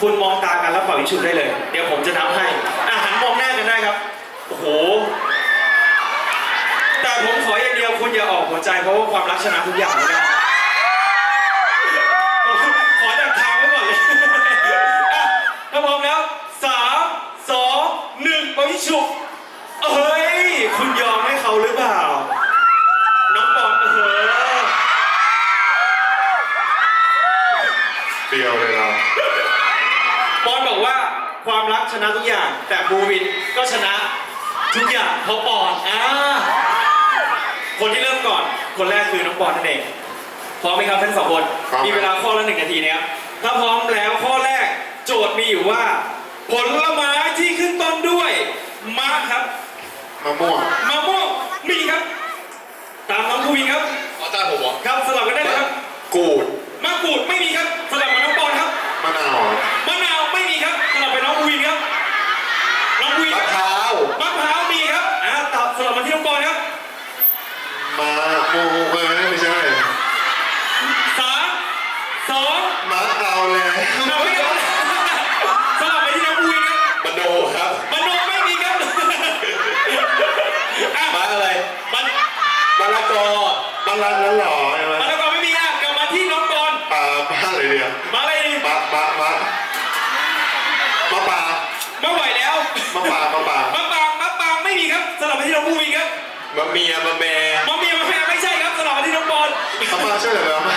คุณมองตากันแล้วเป่ายิงฉุบได้เลย เดี๋ยวผมจะนับให้อาหันมองหน้ากันได้ครับ โอ้โห แต่ผมขออย่างเดียวคุณอย่าออกหัวใจเพราะว่าความรักชนะทุกอย่างนะขอดักทางไว้ก่อนเลยอะถ้าพร้อมแล้วสามสองหนึ่งเป่ายิงฉุบเฮ้ย คุณยอมให้เขาหรือเปล่า น้องปอนเออ เปรี้ยวเลยเรา ปอนบอกว่าความรักชนะทุกอย่าง แต่บูวินก็ชนะทุกอย่างเพราะปอนอ่าคนที่เริ่มก่อน คนแรกคือน้องปอนนั่นเอง พร้อมไหมครับทั้งสองคนมีเวลาข้อละหนึ่งนาทีนะครับ ถ้าพร้อมแล้วข้อแรกโจทย์มีอยู่ว่า ผลไม้ที่ขึ้นต้นด้วยมะครับ มะม่วงมะม่วงมีครับ ตามน้องภูวินครับเอาตาผมเหรอครับสลับกันได้เลยครับ กูดมะกรูดไม่มีครับสลับกับน้องปอนครับ มะนาว มะนาวไม่มีครับสลับไปน้องภูวินครับ น้องภูวิน มะพร้าว มะพร้าวมีครับ อ่าตับสลับมาที่น้องปอนครับ มะม่วงเอ้ยไม่ใช่ สามสอง มะ เอาเลยนับไม่ได้สลับไปที่น้องภูวินครับมะโนครับมะนาวไม่มีครับอะมะอะไรมันมะละกอมะละแล้วหรอใช่ไหมมะละกอไม่มีอะกลับมาที่น้องปอนปลาปลาอะไรเดียวมาอะไรดีมะมะมะมะปลาไม่ไหวแล้วมะปลามะปลามะปางมะปางไม่มีครับสลับไปที่น้องภูวินครับมะเมียมะแม่มะเมียมะแม่ไม่ใช่ครับสลับมาที่น้องปอนมะปลาช่เหรอยมะ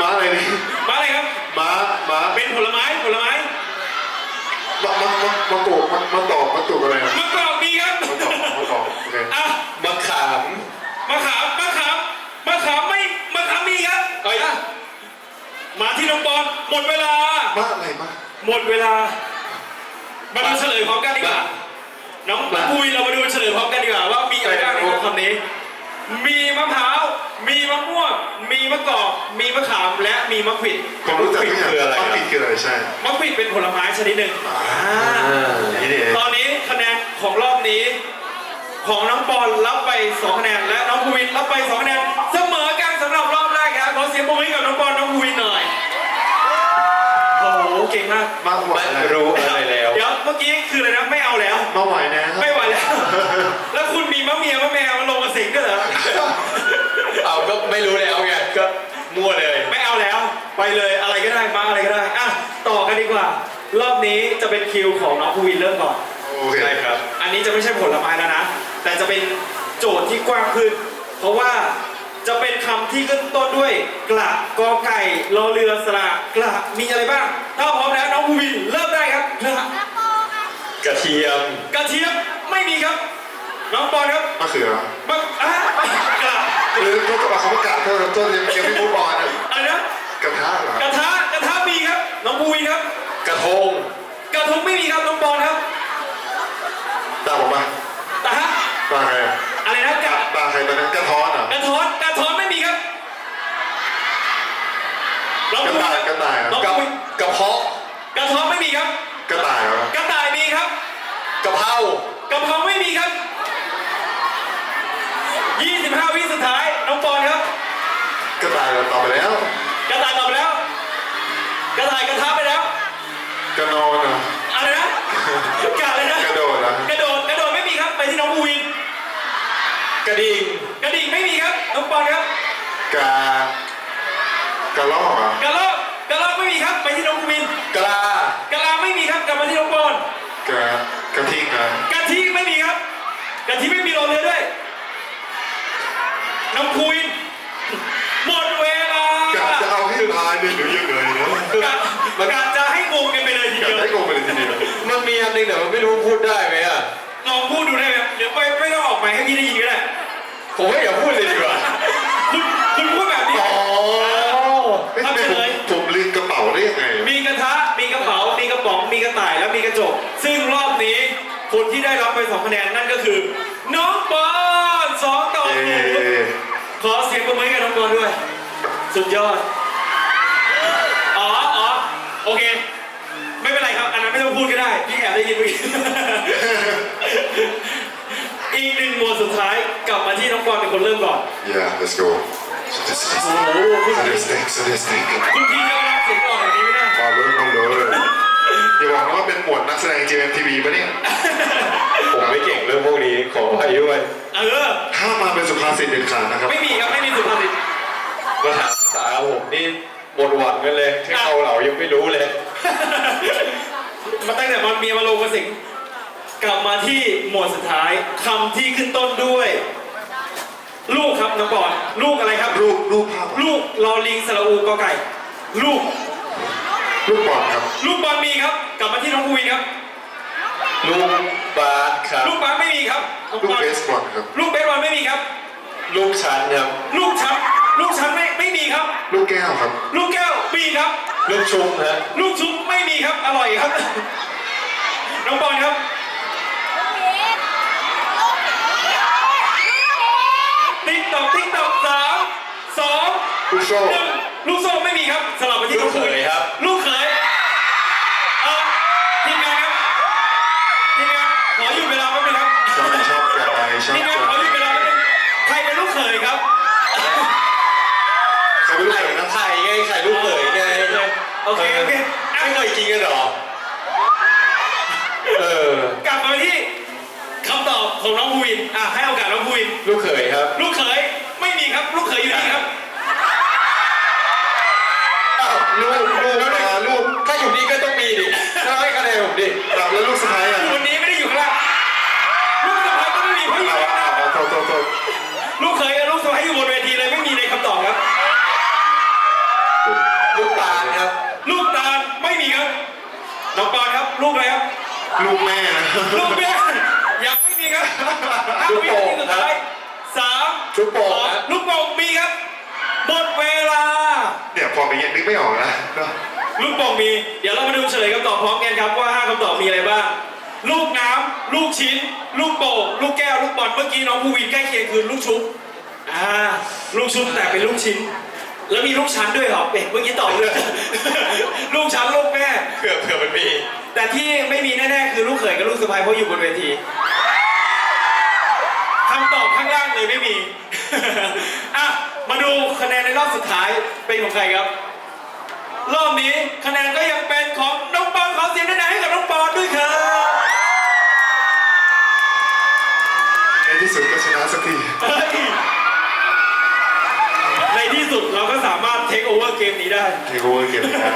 มะอะไรนี่มาอะไรครับ มะมะเป็นผลไม้ผลไม้มะมะมะมะกรูดมะมะตอกมะตุกอะไรนะมะกอกมีครับมะตอกมะตอกโอเคอะมะขามมะขามมะขามมะขามไม่มะขามมีครับเอ้ยอะมาที่น้องบอลหมดเวลามะอะไรมะหมดเวลามาดูเฉลยพร้อมกันดีกว่าน้องปุยเรามาดูเฉลยพร้อมกันดีกว่าว่ามีอะไรบ้างในคำนี้ มีมะพร้าว มีมะม่วง มีมะกอก มีมะขาม และมีมะขวิดผมรู้จักทุกอย่างมะปิดคืออะไรใช่ มะขวิดเป็นผลไม้ชนิดหนึ่งอ่านี่นี่เองตอนนี้คะแนนของรอบนี้ ของน้องปอนรับไป2คะแนน และน้องภูวินรับไป2คะแนน เสมอกันสำหรับรอบแรกครับ ขอเสียงปรบมือให้กับน้องปอนน้องภูวินหน่อย โอ้โห เก่งมากมะไหวไม่นะรู้อะไรแล้ว เดี๋ยวเมื่อกี้คืออะไรนะ ไม่เอาแล้วมะไหวนะ ไม่ไหวแล้ว แล้วคุณมีมะเมียมะแม เหรอเอาก็ไม่รู้แล้วไงก็มั่วเลย ไม่เอาแล้ว ไปเลยอะไรก็ได้มาอะไรก็ได้อะต่อกันดีกว่า รอบนี้จะเป็นคิวของน้องภูวินเริ่มก่อน โอเค ใช่ครับ อันนี้จะไม่ใช่ผลไม้แล้วนะ แต่จะเป็นโจทย์ที่กว้างขึ้น เพราะว่าจะเป็นคำที่ขึ้นต้นด้วยกระกอไก่รอเรือสระกระมีอะไรบ้าง ถ้าพร้อมแล้วน้องภูวินเริ่มได้ครับกระกระเทียม กระเทียมไม่มีครับ น้องปอนครับมะเขือมะอะกระหรือเขาบอกเขาประกาศเท่าต้นยังไม่พูดบอลนะอะไรนะกระทะเหรอกระทะกระทะมีครับ น้องภูวินครับ กระทง กระทงไม่มีครับน้องปอนครับตาผมปะตาฮะตาใครอะไรนะกระตาใครตอนนั้นกระท้อนเหรอกระท้อนกระท้อนไม่มีครับน้องกระภูวิต่ายนกระต่ายเหรน้อองกระภูวินกระเพาะกระท้อนไม่มีครับ กระต่ายเหรอกระต่ายมีครับกระเพรากระเพราไม่มีครับ 25วิสุดท้าย น้องปอนครับ กระต่ายเราตอบไปแล้ว กระต่ายตอบไปแล้ว กระต่ายกระทะไปแล้ว กระนอนเหรออะไรนะกระอะไรนะกระโดดเหรอกระโดด กระโดดไม่มีครับ ไปที่น้องภูวิน กระดิ่งกระดิ่งไม่มีครับ น้องปอนครับ กระกระลอกเหรอกระรอก กระรอกไม่มีครับ ไปที่น้องภูวินกะลากระลาไม่มีครับ กลับมาที่น้องปอน กระกระทิงเหรอกะทิไม่มีครับ กะทิไม่มีรอเรือด้วย น้องภูวินหมดเวลากะจะเอาให้ทายเนี่ยเดี๋ยวเยอะเลยนะกะกะจะให้งงกันไปเลยทีกะเดียวได้โกงไปเลยทีเดียวมันมีอันหนึงแต่มันไม่รู้พูดได้ไหมอะลองพูดดูได้ไหมเดี๋ยวไปไม่ต้องออกใหม่ให้พี่ได้ยินก็ได้ผมว่าอย่าพูดเลยดีกว่าคุณคุณพูดแบบนี้ อ๋อไม่ทำไมผมผมลืมกระเป๋าได้ยังไงมีกระทะ มีกระเป๋า มีกระป๋อง มีกระต่าย และมีกระจก ซึ่งรอบนี้คนที่ได้รับไปสองคะแนนนั่นก็คือ น้องปอ ด้วย สุดยอด อ๋ออ๋อโอเค ไม่เป็นไรครับ อันนั้นไม่ต้องพูดก็ได้ พี่แอบได้ยินพี่อีกหนึ่งหมวดสุดท้ายกลับมาที่น้องปองเป็นคนเริ่มก่อน Yeah, let's go. Sadistic. โอ้โหคุณ Sadistic, sadistic. คุณพี่ยอมรับเสียงอดอนแบบนี้ไม่ได้ มาเริ่มต้องเลยอย่าบอกนะว่าเป็นหมวดนักแสดง JMTV ปะเนี่ย ผมไม่เก่งเรื่องพวกนี้ขออภัยด้วย เออ ถ้ามาเป็นสุภาษิตเด็ดขาดนะครับ ไม่มีครับ ไม่มีสุภาษิต มาถามสาวผมนี่หมดหวังกันเลยที่เอาเหล่ายังไม่รู้เลย มาตั้งแต่มันมีมาลงมาสิงกลับมาที่หมวดสุดท้ายคำที่ขึ้นต้นด้วย ลูกครับน้องบอลลูกอะไรครับรูปรูปภาพลูกลอลิงสระอูกอไก่ ลูก ลูกบอลครับลูกบอลมีครับ กลับมาที่น้องภูวินครับ ลูกบาสครับ ลูกบาสไม่มีครับน้องลูกบอลเบสบอลครับ ลูกเบสบอลไม่มีครับ ลูกชั้นครับ ลูกชั้น ลูกชั้นไม่ไม่มีครับ ลูกแก้วครับ ลูกแก้วมีครับ ลูกชุบฮะลูกชุบไม่มีครับ อร่อยครับ น้องบอลครับติ๊กตอกติ๊กตอกสามสองลูกโซ่หนึ่งลูกโซ่ไม่มีครับสลับไปที่ลูกเขยครับ ลูกเขยเออทีมงานครับทีมงานขอหยุดเวลาแป๊บนึงครับชอบชอบใจชอบทีมใจงานขอหยุดเวลาแป๊บนึงใครเป็นลูกเขยครับ ใครเป็นลูก ไข่ เขยนะ ไข่ไงไข่ลูกเขยไง โอเคโอเคอะไม่เคยกินกันเหรอ เออ กลับมาที่คำตอบของน้องภูวินอะให้โอกาสน้องภูวิน ลูกเขยครับ ลูกเขยไม่มีครับ ลูกเขยอยู่นี่ครับ อ้าวลูกลูกมาลูก ถ้าอยู่นี่ก็ต้องมีดิถ้าให้คะแนนผมดิกลับแล้วลูกสะพ้า ลูกแม่นะ ลูกเบี้ยยังไม่มีครับห้าวินาทีสุดท้ายสามลูกโป่งสองครับ ลูกโป่งมีครับหมดเวลาเนี่ยพอไปยังนึกไม่ออกนะเนอะลูกโป่งมี เดี๋ยวเรามาดูเฉลยคำตอบพร้อมกันครับว่าห้าคำตอบมีอะไรบ้าง ลูกน้ำ ลูกชิ้น ลูกโป่ง ลูกแก้ว ลูกบอล เมื่อกี้น้องภูวินใกล้เคียงคือลูกชุบ อ่า ลูกชุบแต่เป็นลูกชิ้น แล้วมีลูกชั้นด้วยเหรอเอ๊ะเมื่อกี้ตอบเลย ลูกชั้นลูกแม่ เผื่อเผื่อมันมี แต่ที่ไม่มีแน่ๆคือลูกเขยกับลูกสะใภ้เพราะอยู่บนเวทีคำตอบข้างล่างเลยไม่มี อะ มาดูคะแนนในรอบสุดท้ายเป็นของใครครับ รอบนี้คะแนนก็ยังเป็นของน้องปอนขอเสียงดังๆให้กับน้องปอนด้วยครับในที่สุดก็ชนะสักทีเฮ้ยในที่สุดเราก็สามารถเทคโอเวอร์เกมนี้ได้ เทคโอเวอร์เกมได้